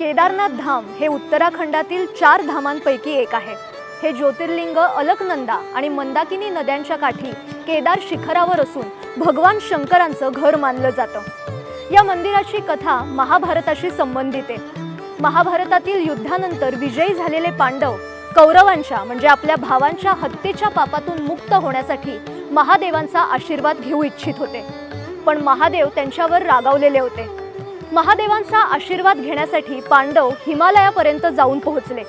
केदारनाथ धाम हे उत्तराखंडातील चार धामांपैकी एक आहे. हे ज्योतिर्लिंग अलकनंदा आणि मंदाकिनी नद्यांच्या काठी केदार शिखरावर असून भगवान शंकरांचं घर मानलं जातं. या मंदिराची कथा महाभारताशी संबंधित आहे. महाभारतातील युद्धानंतर विजयी झालेले पांडव कौरवांच्या म्हणजे आपल्या भावांच्या हत्येच्या पापातून मुक्त होण्यासाठी महादेवांचा आशीर्वाद घेऊ इच्छित होते. पण महादेव त्यांच्यावर रागावलेले होते. महादेवांचा आशीर्वाद घेण्यासाठी पांडव हिमालयापर्यंत जाऊन पोहोचले.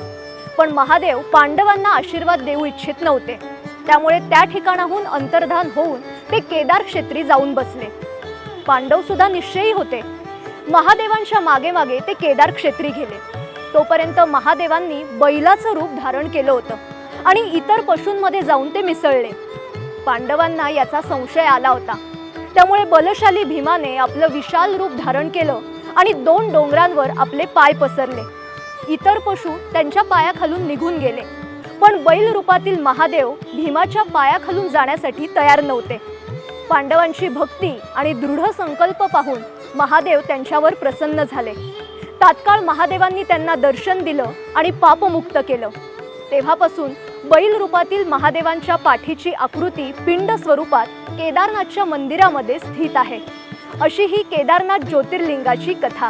पण महादेव पांडवांना आशीर्वाद देऊ इच्छित नव्हते. त्यामुळे त्या ठिकाणाहून अंतर्धान होऊन ते केदार क्षेत्री जाऊन बसले. पांडव सुद्धा निश्चयी होते. महादेवांच्या मागे मागे ते केदार क्षेत्री गेले. तोपर्यंत महादेवांनी बैलाचं रूप धारण केलं होतं आणि इतर पशूंमध्ये जाऊन ते मिसळले. पांडवांना याचा संशय आला होता. त्यामुळे बलशाली भीमाने आपलं विशाल रूप धारण केलं आणि दोन डोंगरांवर आपले पाय पसरले. इतर पशु त्यांच्या पायाखालून निघून गेले. पण बैल रूपातील महादेव भीमाच्या पायाखालून जाण्यासाठी तयार नव्हते. पांडवांची भक्ती आणि दृढ संकल्प पाहून महादेव त्यांच्यावर प्रसन्न झाले. तात्काळ महादेवांनी त्यांना दर्शन दिलं आणि पापमुक्त केलं. तेव्हापासून बैल रूपातील महादेवांच्या पाठीची आकृती पिंड स्वरूपात केदारनाथच्या मंदिरामध्ये स्थित आहे. अशी ही केदारनाथ ज्योतिर्लिंगाची कथा.